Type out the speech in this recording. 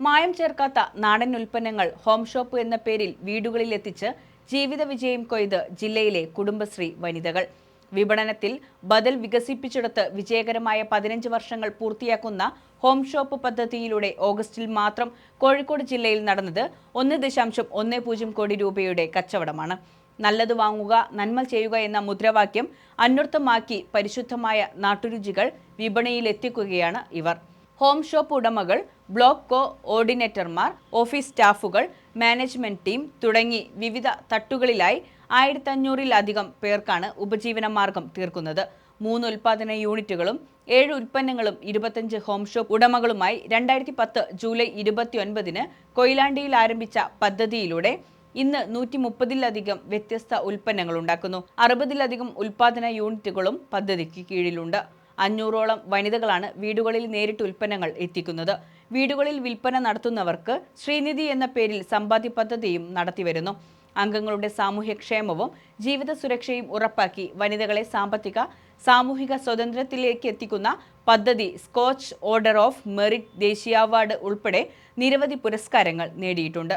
മായം ചേർക്കാത്ത നാടൻ ഉൽപ്പന്നങ്ങൾ ഹോം ഷോപ്പ് എന്ന പേരിൽ വീടുകളിൽ എത്തിച്ച് ജീവിത വിജയം കൊയ്ത് ജില്ലയിലെ കുടുംബശ്രീ വനിതകൾ. വിപണനത്തിൽ ബദൽ വികസിപ്പിച്ചെടുത്ത് വിജയകരമായ പതിനഞ്ച് വർഷങ്ങൾ പൂർത്തിയാക്കുന്ന ഹോം ഷോപ്പ് പദ്ധതിയിലൂടെ ഓഗസ്റ്റിൽ മാത്രം കോഴിക്കോട് ജില്ലയിൽ നടന്നത് ഒന്ന് ദശാംശം ഒന്ന് പൂജ്യം കോടി രൂപയുടെ കച്ചവടമാണ്. നല്ലത് വാങ്ങുക നന്മ ചെയ്യുക എന്ന മുദ്രാവാക്യം അന്വർത്ഥമാക്കി പരിശുദ്ധമായ നാട്ടുരുചികൾ വിപണിയിലെത്തിക്കുകയാണ് ഇവർ. ഹോം ഷോപ്പ് ഉടമകൾ ബ്ലോക്ക് കോ ഓർഡിനേറ്റർമാർ ഓഫീസ് സ്റ്റാഫുകൾ മാനേജ്മെന്റ് ടീം തുടങ്ങി വിവിധ തട്ടുകളിലായി ആയിരത്തി അഞ്ഞൂറിലധികം പേർക്കാണ് ഉപജീവന മാർഗം തീർക്കുന്നത്. മൂന്ന് ഉൽപാദന യൂണിറ്റുകളും ഏഴ് ഉൽപ്പന്നങ്ങളും ഇരുപത്തഞ്ച് ഹോം ഷോപ്പ് ഉടമകളുമായി രണ്ടായിരത്തി പത്ത് ജൂലൈ ഇരുപത്തിയൊൻപതിന് കൊയിലാണ്ടിയിൽ ആരംഭിച്ച പദ്ധതിയിലൂടെ ഇന്ന് നൂറ്റി മുപ്പതിലധികം വ്യത്യസ്ത ഉൽപ്പന്നങ്ങൾ ഉണ്ടാക്കുന്നു. അറുപതിലധികം ഉൽപാദന യൂണിറ്റുകളും പദ്ധതിക്ക് കീഴിലുണ്ട്. അഞ്ഞൂറോളം വനിതകളാണ് വീടുകളിൽ നേരിട്ട് ഉൽപ്പന്നങ്ങൾ എത്തിക്കുന്നത്. വീടുകളിൽ വിൽപ്പന നടത്തുന്നവർക്ക് ശ്രീനിധി എന്ന പേരിൽ സമ്പാദ്യ പദ്ധതിയും നടത്തിവരുന്നു. അംഗങ്ങളുടെ സാമൂഹ്യക്ഷേമവും ജീവിത സുരക്ഷയും ഉറപ്പാക്കി വനിതകളെ സാമ്പത്തിക സാമൂഹിക സ്വതന്ത്രത്തിലേക്ക് എത്തിക്കുന്ന പദ്ധതി സ്കോച്ച് ഓർഡർ ഓഫ് മെറിറ്റ് ദേശീയ അവാർഡ് ഉൾപ്പെടെ നിരവധി പുരസ്കാരങ്ങൾ നേടിയിട്ടുണ്ട്.